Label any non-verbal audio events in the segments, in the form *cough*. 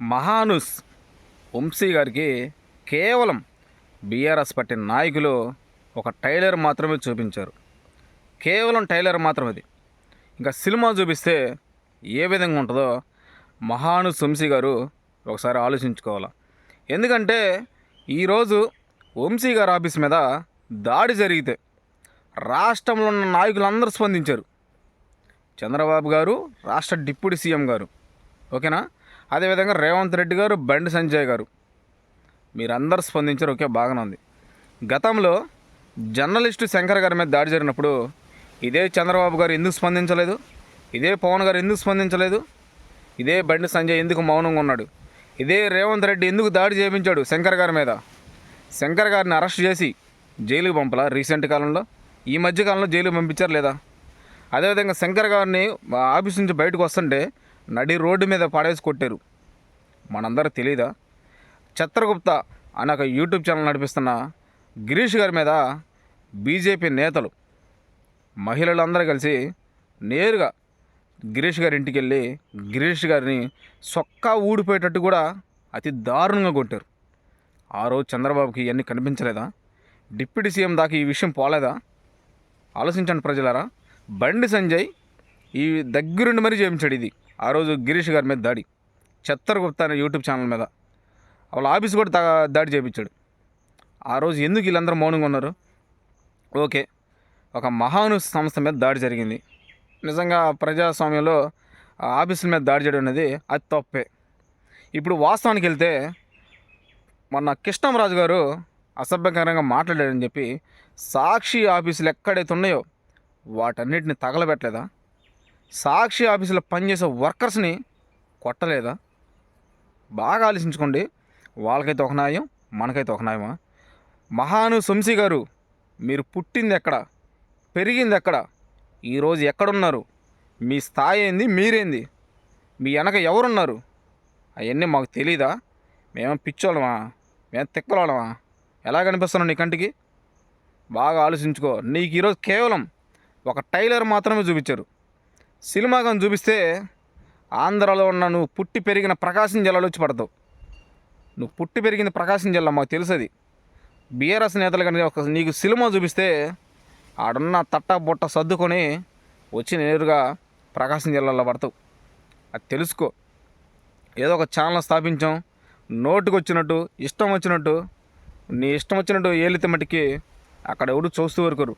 మహానుస్ వంశీ గారికి కేవలం BRS party నాయకులు ఒక టైలర్ మాత్రమే చూపించారు. కేవలం టైలర్ మాత్రమే అది ఇంకా సినిమా చూపిస్తే ఏ విధంగా ఉంటుందో మహాను వంశీ గారు ఒకసారి ఆలోచించుకోవాలి. ఎందుకంటే ఈరోజు వంశీ గారి ఆఫీస్ మీద దాడి జరిగితే రాష్ట్రంలో ఉన్న నాయకులందరూ స్పందించారు. చంద్రబాబు గారు రాష్ట్ర డిప్యూటీ సీఎం గారు. ఓకేనా? అదేవిధంగా రేవంత్ రెడ్డి గారు బండి సంజయ్ గారు. మీరందరూ స్పందించారు ఓకే బాగానే ఉంది. గతంలో జర్నలిస్టు శంకర్ గారి మీద దాడి జరిగినప్పుడు ఇదే చంద్రబాబు గారు ఎందుకు స్పందించలేదు? ఇదే పవన్ గారు ఎందుకు స్పందించలేదు? ఇదే బండి సంజయ్ ఎందుకు మౌనంగా ఉన్నాడు? ఇదే రేవంత్ రెడ్డి ఎందుకు దాడి చేయించాడు శంకర్ గారి మీద? శంకర్ గారిని అరెస్ట్ చేసి జైలుకు పంపలా రీసెంట్ కాలంలో? ఈ మధ్య కాలంలో జైలుకు పంపించారు లేదా? అదేవిధంగా శంకర్ గారిని ఆఫీస్ నుంచి బయటకు వస్తుంటే నడి రోడ్డు మీద పడేసి కొట్టారు. మనందరూ తెలీదా? చిత్రగుప్త అనే ఒక యూట్యూబ్ ఛానల్ నడిపిస్తున్న గిరీష్ గారి మీద బీజేపీ నేతలు మహిళలందరూ కలిసి నేరుగా గిరీష్ గారి ఇంటికి వెళ్ళి గిరీష్ గారిని సొక్కా ఊడిపోయేటట్టు కూడా అతి దారుణంగా కొట్టారు. ఆ రోజు చంద్రబాబుకి ఇవన్నీ కనిపించలేదా? డిప్యూటీ సీఎం దాకా ఈ విషయం పోలేదా? ఆలోచించండి ప్రజలారా బండి సంజయ్ ఈ దగ్గరుండి మరీ చేయించాడు ఇది. ఆ రోజు గిరీష్ గారి మీద దాడి. చెత్తరగుప్త అనే యూట్యూబ్ ఛానల్ మీద. వాళ్ళ ఆఫీస్ కూడా దా- దాడి చేయించాడు ఆ రోజు ఎందుకు వీళ్ళందరూ మౌనంగా ఉన్నారు? ఓకే. ఒక మహాను సంస్థ మీద దాడి జరిగింది. నిజంగా ప్రజాస్వామ్యంలో ఆ ఆఫీసుల మీద దాడి చేయడం అనేది అది తప్పే. ఇప్పుడు వాస్తవానికి వెళ్తే మొన్న కృష్ణంరాజు గారు అసభ్యకరంగా మాట్లాడారని చెప్పి సాక్షి ఆఫీసులు ఎక్కడైతే ఉన్నాయో వాటన్నిటిని తగలబెట్టలేదా? సాక్షి ఆఫీసులో పనిచేసే వర్కర్స్ని కొట్టలేదా? బాగా ఆలోచించుకోండి. వాళ్ళకైతే ఒక న్యాయం మనకైతే ఒక న్యాయమా? మహాను వంశీ గారు మీరు పుట్టింది ఎక్కడ? పెరిగింది ఎక్కడ? ఈరోజు ఎక్కడున్నారు? మీ స్థాయి ఏంది? మీరేంది? మీ వెనక ఎవరున్నారు? అవన్నీ మాకు తెలీదా? మేము పిచ్చోళ్ళమా? మేము తిక్కలోళ్ళమా? ఎలా కనిపిస్తున్నాం నీ కంటికి? బాగా ఆలోచించుకో. నీకు ఈరోజు కేవలం ఒక టైలర్ మాత్రమే చూపించారు. సినిమా కానీ చూపిస్తే ఆంధ్రాలో ఉన్న నువ్వు పుట్టి పెరిగిన ప్రకాశం జిల్లాలో వచ్చి పడతావు. నువ్వు పుట్టి పెరిగింది ప్రకాశం జిల్లా మాకు తెలుసది. బీఆర్ఎస్ నేతలు కానీ ఒక నీకు సినిమా చూపిస్తే ఆడున్న తట్ట బుట్ట సర్దుకొని వచ్చి నేరుగా ప్రకాశం జిల్లాలో పడతావు. అది తెలుసుకో. ఏదో ఒక ఛానల్ స్థాపించాం. నోటుకు వచ్చినట్టు ఇష్టం వచ్చినట్టు నీ ఇష్టం వచ్చినట్టు ఏలితే మటుకి అక్కడ ఎవడు చూస్తూ వరకరు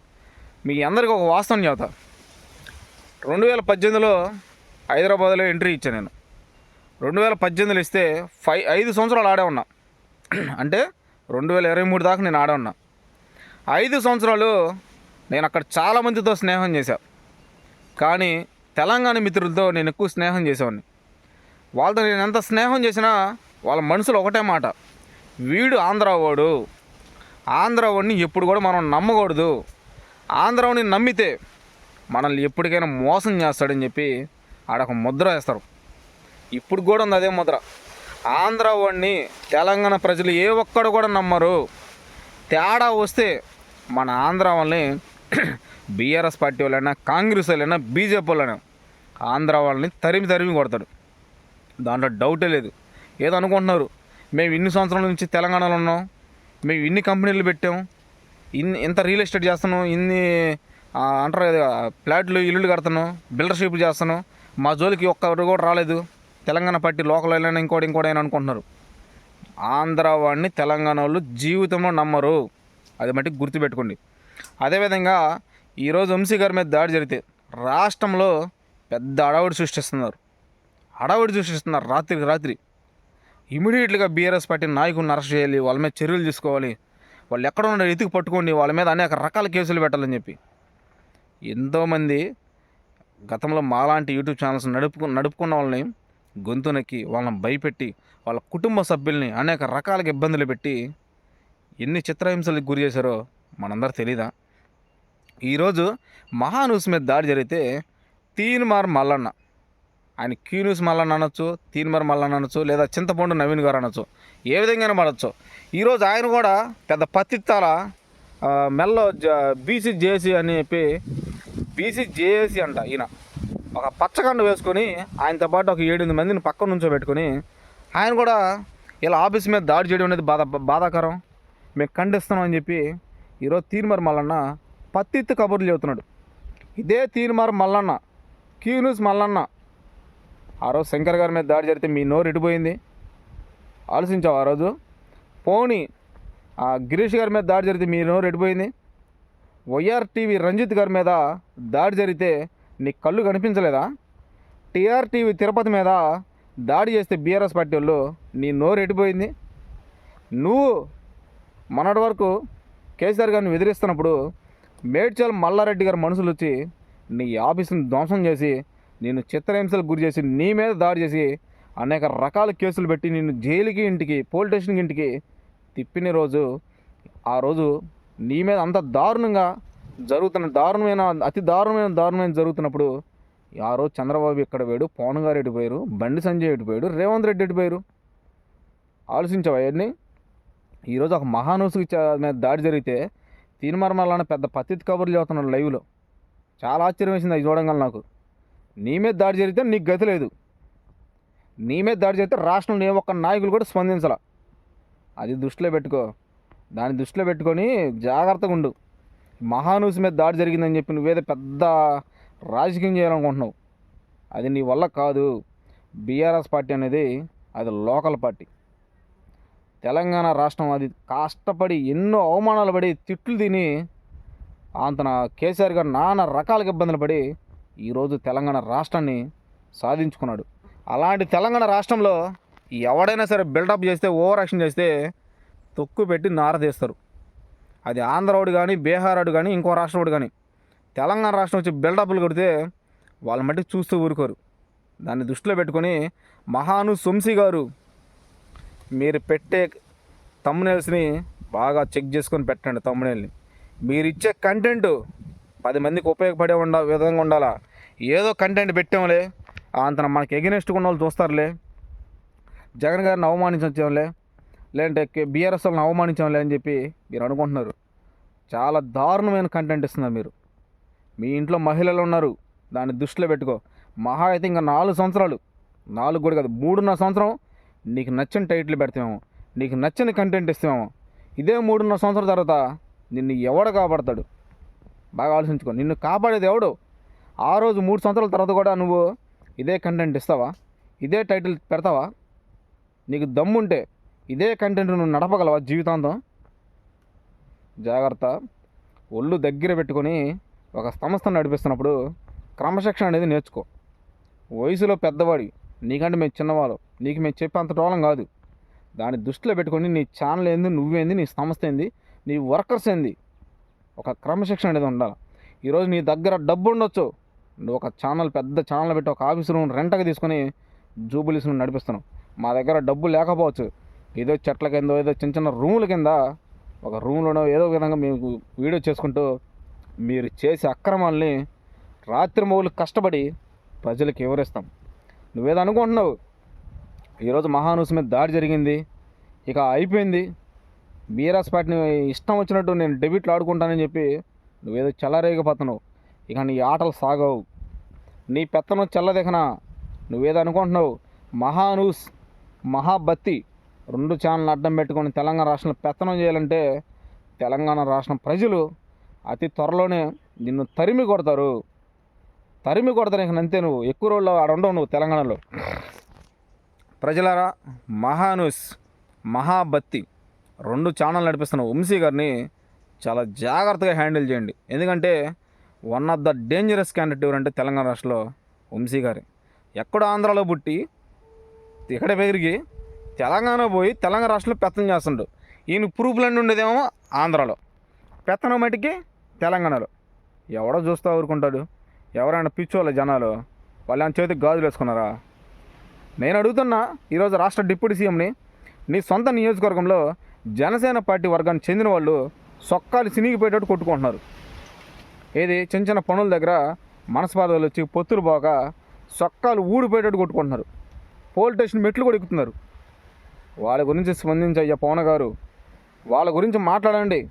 మీ అందరికీ ఒక వాస్తవం చెబుతా. రెండు వేల పద్దెనిమిదిలో హైదరాబాద్లో ఎంట్రీ ఇచ్చాను నేను. రెండు వేల పద్దెనిమిదిలో ఇస్తే ఫైవ్ ఐదు సంవత్సరాలు ఆడే ఉన్నా. అంటే రెండు వేల ఇరవై మూడు దాకా నేను ఆడే ఉన్నా. ఐదు సంవత్సరాలు నేను అక్కడ చాలా మందితో స్నేహం చేశా. కానీ తెలంగాణ మిత్రులతో నేను ఎక్కువ స్నేహం చేసేవాడిని. వాళ్ళతో నేను ఎంత స్నేహం చేసినా వాళ్ళ మనసులో ఒకటే మాట. వీడు ఆంధ్రావాడు. ఆంధ్రావాడిని ఎప్పుడు కూడా మనం నమ్మకూడదు. ఆంధ్రావాడిని నమ్మితే మనల్ని ఎప్పటికైనా మోసం చేస్తాడని చెప్పి ఆడొక ముద్ర వేస్తారు. ఇప్పుడు కూడా ఉంది అదే ముద్ర. ఆంధ్ర వాడిని తెలంగాణ ప్రజలు ఏ ఒక్కడు కూడా నమ్మరు. తేడా వస్తే మన ఆంధ్ర వాళ్ళని *clears throat* బీఆర్ఎస్ పార్టీ వాళ్ళైనా కాంగ్రెస్ వాళ్ళైనా బీజేపీ వాళ్ళైనా ఆంధ్ర వాళ్ళని తరిమి తరిమి కొడతాడు. దాంట్లో డౌటే లేదు. ఏదో అనుకుంటున్నారు. మేము ఇన్ని సంవత్సరాల నుంచి తెలంగాణలో ఉన్నాం. మేము ఇన్ని కంపెనీలు పెట్టాం. ఇన్ని ఇంత రియల్ ఎస్టేట్ చేస్తున్నాం. ఇన్ని అంటారు కదా ఫ్లాట్లు ఇల్లులు కడతాను బిల్డర్షిప్ చేస్తాను మా జోలికి ఒక్కరు కూడా రాలేదు. తెలంగాణ పార్టీ లోకల్ అయినా ఇంకోటి ఇంకోటైనా అనుకుంటున్నారు. ఆంధ్ర వాడిని తెలంగాణ వాళ్ళు జీవితంలో నమ్మరు. అది మట్టి గుర్తుపెట్టుకోండి. అదేవిధంగా ఈరోజు వంశీ గారి మీద దాడి జరిగితే రాష్ట్రంలో పెద్ద అడవుడి సృష్టిస్తున్నారు. అడవుడి సృష్టిస్తున్నారు రాత్రికి రాత్రి. ఇమీడియట్గా బీఆర్ఎస్ పార్టీ నాయకులను అరెస్ట్ చేయాలి వాళ్ళ మీద చర్యలు తీసుకోవాలి. వాళ్ళు ఎక్కడ ఉన్నారో ఎతికి పట్టుకోండి వాళ్ళ మీద అనేక రకాల కేసులు పెట్టాలని చెప్పి. ఎంతోమంది గతంలో మాలాంటి యూట్యూబ్ ఛానల్స్ నడుపుకు నడుపుకున్న వాళ్ళని గొంతు వాళ్ళని భయపెట్టి వాళ్ళ కుటుంబ సభ్యుల్ని అనేక రకాలుగా ఇబ్బందులు పెట్టి ఎన్ని చిత్రహింసలకు గురి చేశారో మనందరూ తెలీదా? ఈరోజు మహానూస్ మీద దాడి జరిగితే తీన్మార్ మల్లన్న ఆయన క్యూన్యూస్ మల్లన్న అనొచ్చు తీన్మార్ మల్లన్న అనొచ్చు లేదా చింతపండు నవీన్ గారు అనొచ్చు ఏ విధంగానే పడవచ్చు ఈరోజు ఆయన కూడా పెద్ద పత్తిత్తాల మెల్ల బీసీ జేసీ అని చెప్పి బీసీ జేఏసీ అంట ఈయన. ఒక పచ్చకండు వేసుకొని ఆయనతో పాటు ఒక ఏడెనిమిది మందిని పక్క నుంచో పెట్టుకొని ఆయన కూడా ఇలా ఆఫీస్ మీద దాడి చేయడం అనేది బాధ బాధాకరం. మేము ఖండిస్తున్నాం అని చెప్పి ఈరోజు తీర్మార్ మల్లన్న పత్తిత్తు కబుర్లు చెబుతున్నాడు. ఇదే తీర్మార్ మల్లన్న క్యూ న్యూస్ మల్లన్న. ఆ రోజు శంకర్ గారి మీద దాడి జరిగితే మీ నోరు ఇటుపోయింది. ఆలోచించావు ఆ రోజు? పోనీ ఆ గిరీష్ గారి మీద దాడి జరిగితే మీ నోరు ఎడిపోయింది వైఆర్ టీవీ రంజిత్ గారి మీద దాడి జరిగితే నీ కళ్ళు కనిపించలేదా? టీఆర్టీవీ తిరుపతి మీద దాడి చేస్తే బీఆర్ఎస్ పార్టీ వాళ్ళు నీ నోరు ఎడిపోయింది నువ్వు మొన్నటి వరకు కేసీఆర్ గారిని ఎదిరిస్తున్నప్పుడు మేడ్చల్ మల్లారెడ్డి గారి మనుషులు వచ్చి నీ ఆఫీసుని ధ్వంసం చేసి నేను చిత్రహింసలకు గురి చేసి నీ మీద దాడి చేసి అనేక రకాల కేసులు పెట్టి నిన్ను జైలుకి ఇంటికి పోలీస్ స్టేషన్కి ఇంటికి తిప్పిన రోజు ఆ రోజు నీ మీద అంత దారుణంగా జరుగుతున్న దారుణమైన అతి దారుణమైన దారుణమైన జరుగుతున్నప్పుడు ఆ రోజు చంద్రబాబు ఇక్కడ పోయాడు? పవన్ గారు ఎడిపోయారు బండి సంజయ్ ఎడిపోయాడు రేవంత్ రెడ్డి ఎడిపోయారు ఆలోచించావు అవన్నీ ఈరోజు ఒక మహానూసుకి మీద దాడి జరిగితే తీర్మార్మల్లాన పెద్ద పత్తిత్ కబుర్లు చదువుతున్నాడు లైవ్లో. చాలా ఆశ్చర్యం వేసింది అది చూడంగా నాకు. నీ మీద దాడి జరిగితే నీకు గతి లేదు. నీ మీద దాడి జరిగితే రాష్ట్రంలో ఏ ఒక్క నాయకులు కూడా స్పందించాల. అది దృష్టిలో పెట్టుకో. దాన్ని దృష్టిలో పెట్టుకొని జాగ్రత్తగా ఉండు. మహానూస్ మీద దాడి జరిగిందని చెప్పి నువ్వేదో పెద్ద రాజకీయం చేయాలనుకుంటున్నావు. అది నీ వల్ల కాదు. బీఆర్ఎస్ పార్టీ అనేది అది లోకల్ పార్టీ. తెలంగాణ రాష్ట్రం అది కష్టపడి ఎన్నో అవమానాలు పడి తిట్లు తిని అంతన కేసీఆర్ గారు నానా రకాలుగా ఇబ్బందులు పడి ఈరోజు తెలంగాణ రాష్ట్రాన్ని సాధించుకున్నాడు. అలాంటి తెలంగాణ రాష్ట్రంలో ఎవడైనా సరే బిల్డప్ చేస్తే ఓవర్ యాక్షన్ చేస్తే తొక్కు పెట్టి నారదీస్తారు అది ఆంధ్రవాడు కానీ బీహారాడు కానీ ఇంకో రాష్ట్రవాడు కానీ తెలంగాణ రాష్ట్రం వచ్చి బిల్డప్లు కొడితే వాళ్ళ మట్టి చూస్తూ ఊరుకోరు. దాన్ని దృష్టిలో పెట్టుకొని మహాను సొంసి గారు మీరు పెట్టే తమ్మునేల్స్ని బాగా చెక్ చేసుకొని పెట్టండి తమ్మునేల్ని మీరు ఇచ్చే కంటెంట్ పది మందికి ఉపయోగపడే ఉండ విధంగా ఉండాలా? ఏదో కంటెంట్ పెట్టాంలే అంత మనకి ఎగనెస్ట్గా ఉన్న వాళ్ళు చూస్తారులే జగన్ గారిని అవమానించాంలే లేదంటే బీఆర్ఎస్ వాళ్ళని అవమానించాంలే అని చెప్పి మీరు అనుకుంటున్నారు. చాలా దారుణమైన కంటెంట్ ఇస్తున్నారు మీరు. మీ ఇంట్లో మహిళలు ఉన్నారు దాన్ని దృష్టిలో పెట్టుకో. మహా అయితే ఇంకా నాలుగు సంవత్సరాలు. నాలుగు కూడా కాదు మూడున్నర సంవత్సరం నీకు నచ్చిన టైటిల్ పెడతామేమో. నీకు నచ్చిన కంటెంట్ ఇస్తామేమో. ఇదే మూడున్నర సంవత్సరాల తర్వాత నిన్ను ఎవడు కాపాడతాడు? బాగా ఆలోచించుకో. నిన్ను కాపాడేది ఎవడు? ఆ రోజు మూడు సంవత్సరాల తర్వాత కూడా నువ్వు ఇదే కంటెంట్ ఇస్తావా? ఇదే టైటిల్ పెడతావా? నీకు దమ్ముంటే ఇదే కంటెంట్ నువ్వు నడపగలవా జీవితాంతం? జాగ్రత్త. ఒళ్ళు దగ్గర పెట్టుకొని ఒక సంస్థను నడిపిస్తున్నప్పుడు క్రమశిక్షణ అనేది నేర్చుకో. వయసులో పెద్దవాడి నీకంటే మేము చిన్నవాళ్ళు నీకు మేము చెప్పే అంత టోలం కాదు. దాన్ని దృష్టిలో పెట్టుకొని నీ ఛానల్ ఏంది నువ్వేంది నీ సంస్థ ఏంది నీ వర్కర్స్ ఏంది? ఒక క్రమశిక్షణ అనేది ఉండాలి. ఈరోజు నీ దగ్గర డబ్బు ఉండొచ్చు నువ్వు ఒక ఛానల్ పెద్ద ఛానల్ పెట్టి ఒక ఆఫీసు రూమ్ రెంట్కి తీసుకొని జూబులీస్ నువ్వు నడిపిస్తున్నావు. మా దగ్గర డబ్బు లేకపోవచ్చు. ఏదో చెట్ల కింద ఏదో చిన్న చిన్న రూముల కింద ఒక రూమ్లోనో ఏదో విధంగా మీకు వీడియో చేసుకుంటూ మీరు చేసే అక్రమాల్ని రాత్రి మౌలు కష్టపడి ప్రజలకు వివరిస్తాం. నువ్వేదో అనుకుంటున్నావు. ఈరోజు మహానూస్ మీద దాడి జరిగింది. ఇక అయిపోయింది. బీఆర్ఎస్ పార్టీని ఇష్టం వచ్చినట్టు నేను డెబిట్లు ఆడుకుంటానని చెప్పి నువ్వేదో చల్లరేగిపోతున్నావు ఇక నీ ఆటలు సాగవు. నీ పెత్తనం చల్లదికన నువ్వేదో అనుకుంటున్నావు. మహానూస్ మహాబత్తి రెండు ఛానల్ అడ్డం పెట్టుకొని తెలంగాణ రాష్ట్రంలో పెత్తనం చేయాలంటే తెలంగాణ రాష్ట్రం ప్రజలు అతి త్వరలోనే నిన్ను తరిమి కొడతారు. తరిమి కొడతారు ఇక అంతే నువ్వు. ఎక్కువ రోజులు ఆడ ఉండవు నువ్వు తెలంగాణలో. ప్రజలారా మహానూస్ మహాబత్తి రెండు ఛానల్ నడిపిస్తున్న వంశీ గారిని చాలా జాగ్రత్తగా హ్యాండిల్ చేయండి. ఎందుకంటే one of the dangerous candidate ఎవరంటే తెలంగాణ రాష్ట్రంలో వంశీ గారి. ఎక్కడో ఆంధ్రాలో పుట్టి ఇక్కడ పెరిగి తెలంగాణ పోయి తెలంగాణ రాష్ట్రంలో పెత్తనం చేస్తుండు. ఈయన ప్రూఫ్లన్నీ ఉండేదేమో ఆంధ్రాలో. పెత్తనం మటుకి తెలంగాణలో. ఎవడో చూస్తూ ఊరుకుంటాడు. ఎవరైనా పిచ్చోళ్ళ జనాలు వాళ్ళు ఆయన చేతికి గాజులు వేసుకున్నారా? నేను అడుగుతున్నా ఈరోజు రాష్ట్ర డిప్యూటీ సీఎంని నీ సొంత నియోజకవర్గంలో జనసేన పార్టీ వర్గానికి చెందిన వాళ్ళు సొక్కాలు సినిగిపోయేటట్టు కొట్టుకుంటున్నారు. ఏది? చిన్న చిన్న పనుల దగ్గర మనస్పాదాలు వచ్చి పొత్తులు పోక సొక్కాలు ఊడిపోయేటట్టు కొట్టుకుంటున్నారు. పోలీస్ స్టేషన్ మెట్లు కూడా ఎక్కుతున్నారు. వాళ్ళ గురించి స్పందించయ్యా పవన్ గారు. వాళ్ళ గురించి మాట్లాడండి.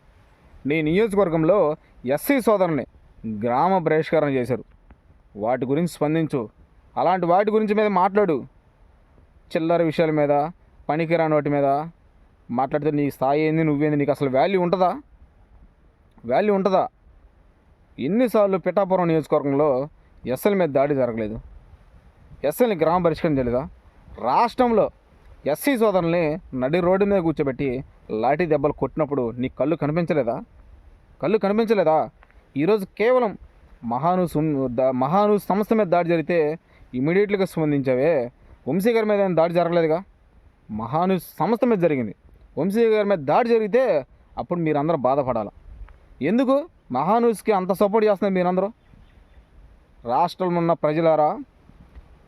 నీ నియోజకవర్గంలో ఎస్సీ సోదరుని గ్రామ బహిష్కరణ చేశారు. వాటి గురించి స్పందించు. అలాంటి వాటి గురించి మీద మాట్లాడు. చిల్లర విషయాల మీద పనికిరాని వాటి మీద మాట్లాడితే నీ స్థాయి ఏంది నువ్వేంది నీకు అసలు వాల్యూ ఉంటుందా? వాల్యూ ఉంటుందా? ఎన్నిసార్లు పిఠాపురం నియోజకవర్గంలో ఎస్ఎల్ మీద దాడి జరగలేదు. ఎస్ఎల్ని గ్రామ పరిష్కరణ చేయలేదా? రాష్ట్రంలో ఎస్సీ సోదరుల్ని నడి రోడ్డు మీద కూర్చోబెట్టి లాఠీ దెబ్బలు కొట్టినప్పుడు నీ కళ్ళు కనిపించలేదా? కళ్ళు కనిపించలేదా? ఈరోజు కేవలం మహాను మహాను సంస్థ మీద దాడి జరిగితే ఇమీడియట్గా స్పందించావే. వంశీ గారి మీద ఏం దాడి జరగలేదుగా? మహాను సంస్థ మీద జరిగింది. వంశీ గారి మీద దాడి జరిగితే అప్పుడు మీరందరూ బాధపడాలి? ఎందుకు? మహాన్యూస్కి అంత సపోర్ట్ చేస్తున్నారు మీరందరూ? రాష్ట్రంలో ఉన్న ప్రజలారా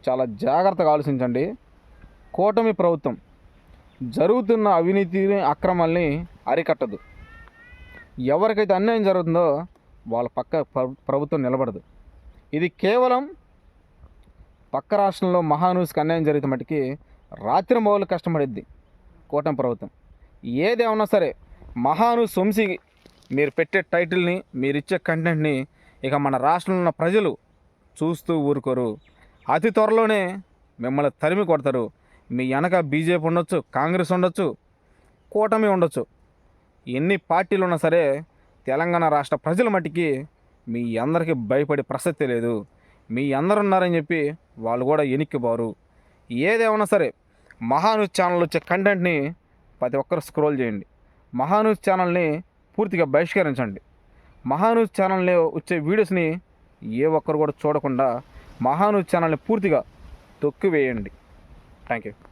చాలా జాగ్రత్తగా ఆలోచించండి. కూటమి ప్రభుత్వం జరుగుతున్న అవినీతి అక్రమాల్ని అరికట్టదు. ఎవరికైతే అన్యాయం జరుగుతుందో వాళ్ళ పక్క ప్రభుత్వం నిలబడదు. ఇది కేవలం పక్క రాష్ట్రంలో మహాన్యూస్కి అన్యాయం జరిగితే మటుకి రాత్రి మౌలు కష్టపడిద్ది కూటమి ప్రభుత్వం. ఏదేమన్నా సరే మహాన్యూస్ వంశీ మీరు పెట్టే టైటిల్ని మీరు ఇచ్చే కంటెంట్ని ఇక మన రాష్ట్రంలో ఉన్న ప్రజలు చూస్తూ ఊరుకోరు. అతి త్వరలోనే మిమ్మల్ని తరిమి కొడతారు. మీ వెనక బీజేపీ ఉండొచ్చు కాంగ్రెస్ ఉండొచ్చు కూటమి ఉండొచ్చు. ఎన్ని పార్టీలు ఉన్నా సరే తెలంగాణ రాష్ట్ర ప్రజల మట్టికి మీ అందరికీ భయపడే ప్రసక్తి లేదు. మీ అందరు ఉన్నారని చెప్పి వాళ్ళు కూడా ఎనిక్కిపోరు. ఏదేమన్నా సరే మహాన్యూస్ ఛానల్ వచ్చే కంటెంట్ని ప్రతి ఒక్కరు స్క్రోల్ చేయండి. మహాన్యూస్ ఛానల్ని పూర్తిగా బహిష్కరించండి. మహాన్యూస్ ఛానల్ని వచ్చే వీడియోస్ని ఏ ఒక్కరు కూడా చూడకుండా మహాన్యూస్ ఛానల్ని పూర్తిగా తొక్కివేయండి. Thank you.